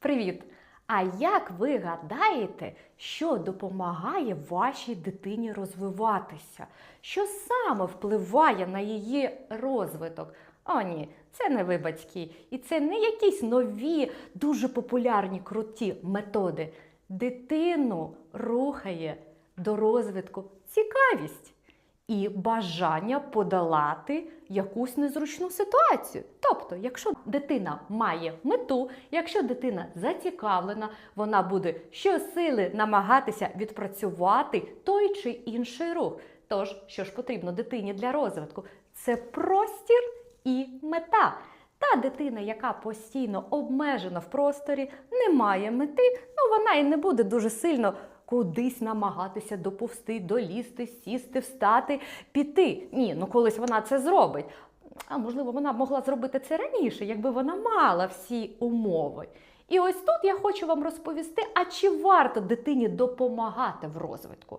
Привіт! А як ви гадаєте, що допомагає вашій дитині розвиватися? Що саме впливає на її розвиток? О, ні, це не ви батьки, і це не якісь нові, дуже популярні круті методи. Дитину рухає до розвитку цікавість і бажання подолати якусь незручну ситуацію. Тобто, якщо дитина має мету, якщо дитина зацікавлена, вона буде щосили намагатися відпрацювати той чи інший рух. Tож, що ж потрібно дитині для розвитку? Це простір і мета. Та дитина, яка постійно обмежена в просторі, не має мети, ну вона і не буде дуже сильно кудись намагатися доповсти, долізти, сісти, встати, піти. Ні, ну колись вона це зробить. А можливо, вона могла зробити це раніше, якби вона мала всі умови. І ось тут я хочу вам розповісти, а чи варто дитині допомагати в розвитку?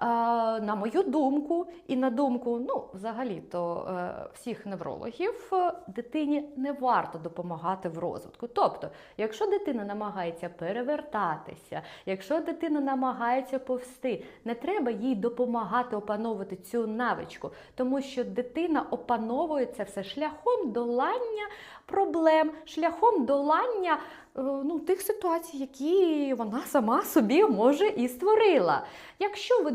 На мою думку, і на думку, ну, взагалі-то е, всіх неврологів, дитині не варто допомагати в розвитку. Тобто, якщо дитина намагається перевертатися, якщо дитина намагається повсти, не треба їй допомагати опановувати цю навичку, тому що дитина опановує це все шляхом долання проблем, шляхом долання е, ну, тих ситуацій, які вона сама собі може і створила. Якщо ви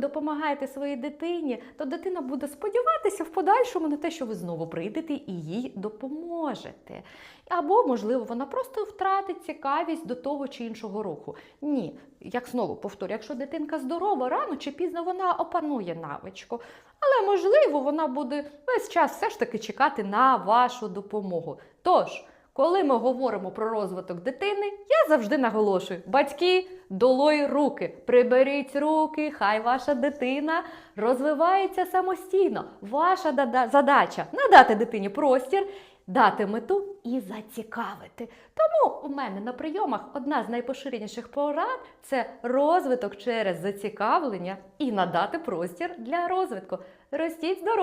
своїй дитині, то дитина буде сподіватися в подальшому на те, що ви знову прийдете і їй допоможете. Або, можливо, вона просто втратить цікавість до того чи іншого руху. Ні, як знову повторю, якщо дитинка здорова, рано чи пізно вона опанує навичку. Але, можливо, вона буде весь час все ж таки чекати на вашу допомогу. Тож, коли ми говоримо про розвиток дитини, я завжди наголошую: батьки, долой руки, приберіть руки, хай ваша дитина розвивається самостійно. Ваша задача надати дитині простір, дати мету і зацікавити. Тому у мене на прийомах одна з найпоширеніших порад це розвиток через зацікавлення і надати простір для розвитку. Ростіть здоров'я!